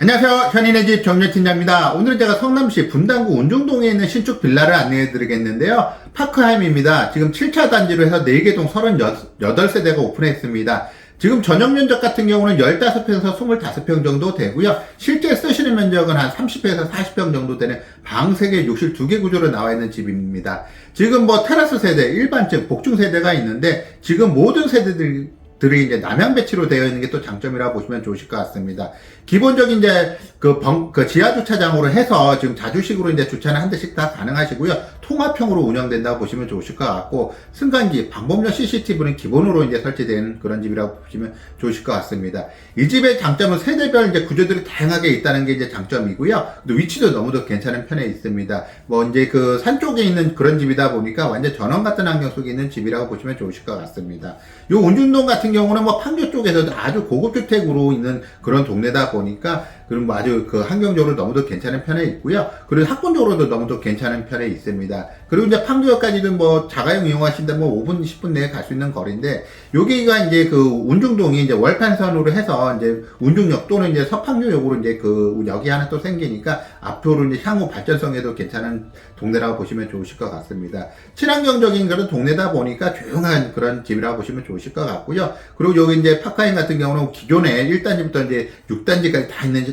안녕하세요. 현인의 집 정렬팀장입니다. 오늘은 제가 성남시 분당구 운중동에 있는 신축 빌라를 안내해 드리겠는데요. 파크하임입니다. 지금 7차 단지로 해서 4개 동 38세대가 오픈했습니다. 지금 전용 면적 같은 경우는 15평에서 25평 정도 되고요. 실제 쓰시는 면적은 한 30평에서 40평 정도 되는 방 3개, 욕실 2개 구조로 나와 있는 집입니다. 지금 뭐 테라스 세대, 일반층, 복층 세대가 있는데 지금 모든 세대들이 들이 이제 남향 배치로 되어 있는 게 또 장점이라고 보시면 좋으실 것 같습니다. 기본적인 이제 그, 벙, 그 지하 주차장으로 해서 지금 자주식으로 이제 주차는 한 대씩 다 가능하시고요. 통합형으로 운영된다고 보시면 좋으실 것 같고 승강기, 방범용 CCTV는 기본으로 이제 설치된 그런 집이라고 보시면 좋으실 것 같습니다. 이 집의 장점은 세대별 이제 구조들이 다양하게 있다는 게 이제 장점이고요. 또 위치도 너무도 괜찮은 편에 있습니다. 뭐 이제 그 산 쪽에 있는 그런 집이다 보니까 완전 전원 같은 환경 속에 있는 집이라고 보시면 좋으실 것 같습니다. 요 운중동 같은 경우는 뭐 판교 쪽에서도 아주 고급 주택으로 있는 그런 동네다 보니까 보니까 뭐 아주 그 환경적으로 너무도 괜찮은 편에 있고요. 그리고 학군적으로도 너무도 괜찮은 편에 있습니다. 그리고 이제 판교역까지도 뭐 자가용 이용하신다면 뭐 5분, 10분 내에 갈 수 있는 거리인데 여기가 이제 그 운중동이 이제 월판선으로 해서 이제 운중역 또는 이제 서판교역으로 이제 그 역이 하나 또 생기니까 앞으로 이제 향후 발전성에도 괜찮은 동네라고 보시면 좋으실 것 같습니다. 친환경적인 그런 동네다 보니까 조용한 그런 집이라고 보시면 좋으실 것 같고요. 그리고 여기 이제 파카인 같은 경우는 기존에 1단지부터 이제 6단지까지 다 있는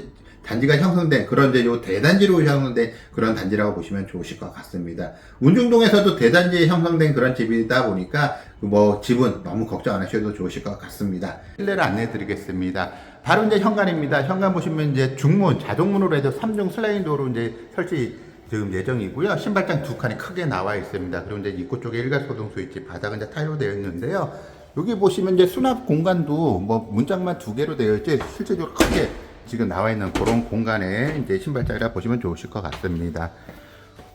단지가 형성된 그런 이제 요 대단지로 형성된 그런 단지라고 보시면 좋으실 것 같습니다. 운중동에서도 대단지에 형성된 그런 집이다 보니까 뭐 집은 너무 걱정 안 하셔도 좋으실 것 같습니다. 실내를 안내해 드리겠습니다. 바로 이제 현관입니다. 현관 보시면 이제 중문, 자동문으로 해서 3중 슬라이드로 이제 설치 지금 예정이고요. 신발장 두 칸이 크게 나와 있습니다. 그리고 이제 입구 쪽에 일괄소등 스위치, 바닥은 이제 타일로 되어 있는데요. 여기 보시면 이제 수납 공간도 뭐 문짝만 두 개로 되어 있지 실제적으로 크게 지금 나와 있는 그런 공간에 이제 신발장이라 보시면 좋으실 것 같습니다.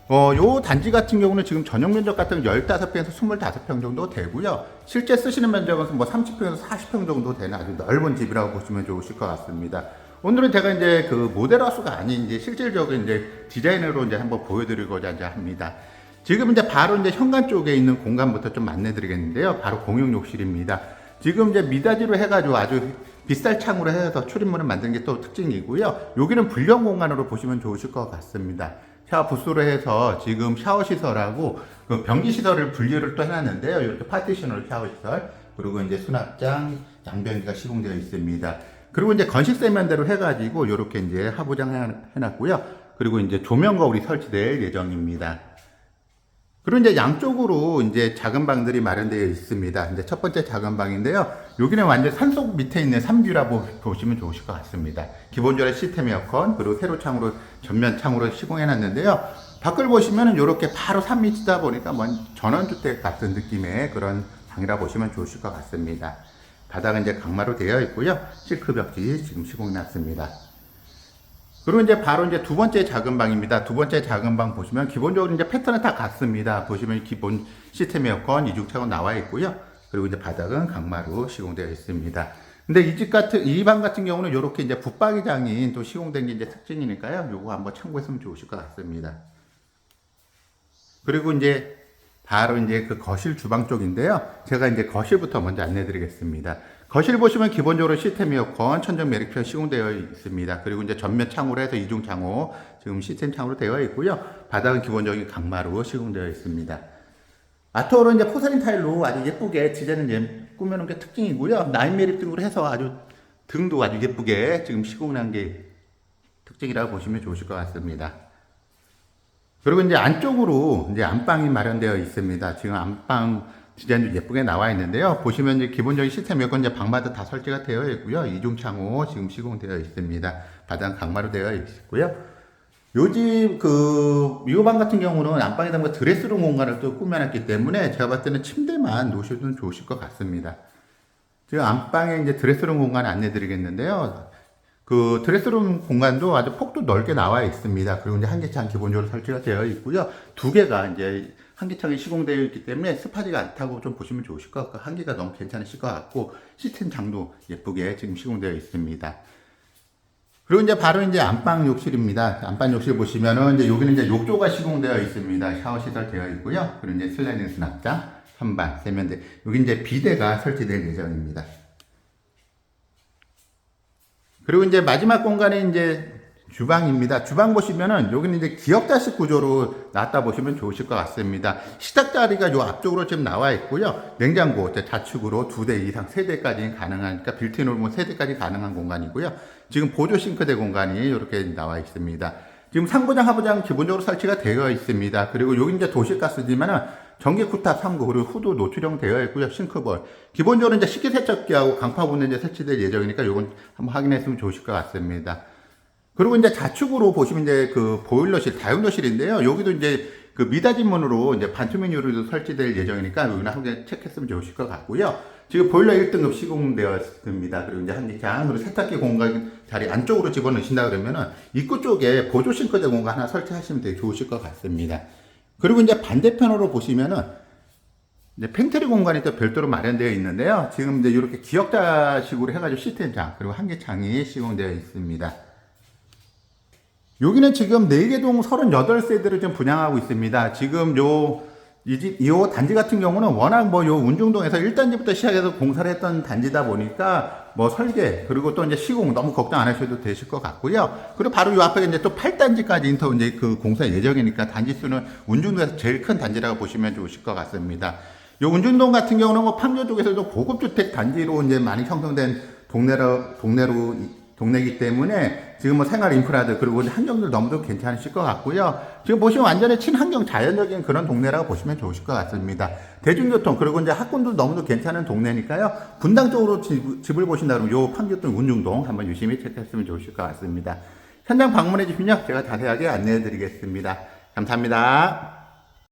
어, 요 단지 같은 경우는 지금 전용 면적 같은 경우 15평에서 25평 정도 되고요. 실제 쓰시는 면적은 뭐 30평에서 40평 정도 되는 아주 넓은 집이라고 보시면 좋으실 것 같습니다. 오늘은 제가 이제 그 모델하우스가 아닌 이제 실질적인 이제 디자인으로 이제 한번 보여드리고자 이제 합니다. 지금 이제 바로 이제 현관 쪽에 있는 공간부터 좀 안내 드리겠는데요. 바로 공용 욕실입니다. 지금 이제 미닫이로 해가지고 아주 빗살 창으로 해서 출입문을 만든 게또 특징이고요. 여기는 불량 공간으로 보시면 좋으실 것 같습니다. 샤워 부스로 해서 지금 샤워 시설하고 그 변기 시설을 분리를 또 해놨는데요. 이렇게 파티션으로 샤워 시설 그리고 이제 수납장 양변기가 시공되어 있습니다. 그리고 이제 건식 세면대로 해가지고 이렇게 이제 하부장 해놨고요. 그리고 이제 조명 거울이 설치될 예정입니다. 그리고 이제 양쪽으로 이제 작은 방들이 마련되어 있습니다. 이제 첫 번째 작은 방인데요. 여기는 완전 산속 밑에 있는 삼뷰라고 보시면 좋으실 것 같습니다. 기본적으로 시스템 에어컨, 그리고 세로 창으로, 전면 창으로 시공해 놨는데요. 밖을 보시면은 이렇게 바로 산 밑이다 보니까 뭐 전원주택 같은 느낌의 그런 방이라 보시면 좋으실 것 같습니다. 바닥은 이제 강마로 되어 있고요. 실크 벽지 지금 시공해 놨습니다. 그리고 이제 바로 이제 두 번째 작은 방입니다. 두 번째 작은 방 보시면 기본적으로 이제 패턴은 다 같습니다. 보시면 기본 시스템 에어컨 이중창은 나와 있고요. 그리고 이제 바닥은 강마로 시공되어 있습니다. 근데 이 집 같은 이 방 같은 경우는 이렇게 이제 붙박이장이 또 시공된 게 이제 특징이니까요. 요거 한번 참고했으면 좋으실 것 같습니다. 그리고 이제 바로 이제 그 거실 주방 쪽인데요. 제가 이제 거실부터 먼저 안내 드리겠습니다. 거실 보시면 기본적으로 시스템 에어컨, 천정 매립형 시공되어 있습니다. 그리고 이제 전면 창으로 해서 이중 창호, 지금 시스템 창으로 되어 있고요. 바닥은 기본적인 강마로 시공되어 있습니다. 아트월은 이제 포세린 타일로 아주 예쁘게 디자인을 예- 꾸며놓은 게 특징이고요. 나인 매립 등으로 해서 아주 등도 아주 예쁘게 지금 시공한 게 특징이라고 보시면 좋으실 것 같습니다. 그리고 이제 안쪽으로 이제 안방이 마련되어 있습니다. 지금 안방 디자인도 예쁘게 나와 있는데요. 보시면 이제 기본적인 시스템 에어컨 이제 방마다 다 설치가 되어 있고요. 이중 창호 지금 시공되어 있습니다. 바닥 강마로 되어 있고요. 요집 그 미호방 같은 경우는 안방에다 뭐 드레스룸 공간을 또 꾸며놨기 때문에 제가 봤을 때는 침대만 놓으셔도 좋으실 것 같습니다. 지금 안방에 이제 드레스룸 공간 안내 드리겠는데요. 그 드레스룸 공간도 아주 폭도 넓게 나와 있습니다. 그리고 이제 한개창 기본적으로 설치가 되어 있고요. 두 개가 이제 한개창이 시공되어 있기 때문에 습하지가 않다고 좀 보시면 좋으실 것 같고 한 개가 너무 괜찮으실 것 같고 시스템 장도 예쁘게 지금 시공되어 있습니다. 그리고 이제 바로 이제 안방 욕실입니다. 안방 욕실 보시면은 이제 여기는 이제 욕조가 시공되어 있습니다. 샤워 시설 되어 있고요. 그리고 이제 슬라이딩 수납장, 선반, 세면대. 여기 이제 비대가 설치될 예정입니다. 그리고 이제 마지막 공간이 이제 주방입니다. 주방 보시면은 여기는 이제 기역자식 구조로 놨다 보시면 좋으실 것 같습니다. 식탁 자리가 요 앞쪽으로 지금 나와 있고요. 냉장고 좌측으로 두 대 이상 세 대까지 가능하니까 빌트인으로 뭐세 대까지 가능한 공간이고요. 지금 보조 싱크대 공간이 이렇게 나와 있습니다. 지금 상부장 하부장 기본적으로 설치가 되어 있습니다. 그리고 여기 이제 도시가스지만은 전기 쿠탑 3구 그리고 후드 노출형 되어 있고요. 싱크볼. 기본적으로 이제 식기세척기하고 강파분은 이제 설치될 예정이니까 요건 한번 확인했으면 좋으실 것 같습니다. 그리고 이제 좌측으로 보시면 이제 그 보일러실, 다용도실인데요. 여기도 이제 그 미닫이 문으로 이제 반투명 유리도 설치될 예정이니까 여기는 한개 체크했으면 좋으실 것 같고요. 지금 보일러 1등급 시공되었습니다. 그리고 이제 한기장, 그리고 세탁기 공간 자리 안쪽으로 집어넣으신다 그러면은 입구 쪽에 보조 싱크대 공간 하나 설치하시면 되게 좋으실 것 같습니다. 그리고 이제 반대편으로 보시면은 이제 팬트리 공간이 또 별도로 마련되어 있는데요. 지금 이제 이렇게 기역자식으로 해가지고 시스템 장, 그리고 한개창이 시공되어 있습니다. 여기는 지금 4개동 38세대를 좀 분양하고 있습니다. 지금 요, 이 집, 이 단지 같은 경우는 워낙 뭐 요 운중동에서 1단지부터 시작해서 공사를 했던 단지다 보니까 뭐 설계, 그리고 또 이제 시공 너무 걱정 안 하셔도 되실 것 같고요. 그리고 바로 요 앞에 이제 또 8단지까지 인터 이제 그 공사 예정이니까 단지 수는 운중동에서 제일 큰 단지라고 보시면 좋으실 것 같습니다. 요 운중동 같은 경우는 뭐 판교 쪽에서도 고급 주택 단지로 이제 많이 형성된 동네로, 동네로 동네이기 때문에 지금 뭐 생활 인프라들 그리고 환경들 너무도 괜찮으실 것 같고요. 지금 보시면 완전히 친환경 자연적인 그런 동네라고 보시면 좋으실 것 같습니다. 대중교통 그리고 이제 학군도 너무도 괜찮은 동네니까요. 분당 쪽으로 집, 집을 보신다 그러면 요 판교동 운중동 한번 유심히 체크했으면 좋으실 것 같습니다. 현장 방문해 주시면요. 제가 자세하게 안내해 드리겠습니다. 감사합니다.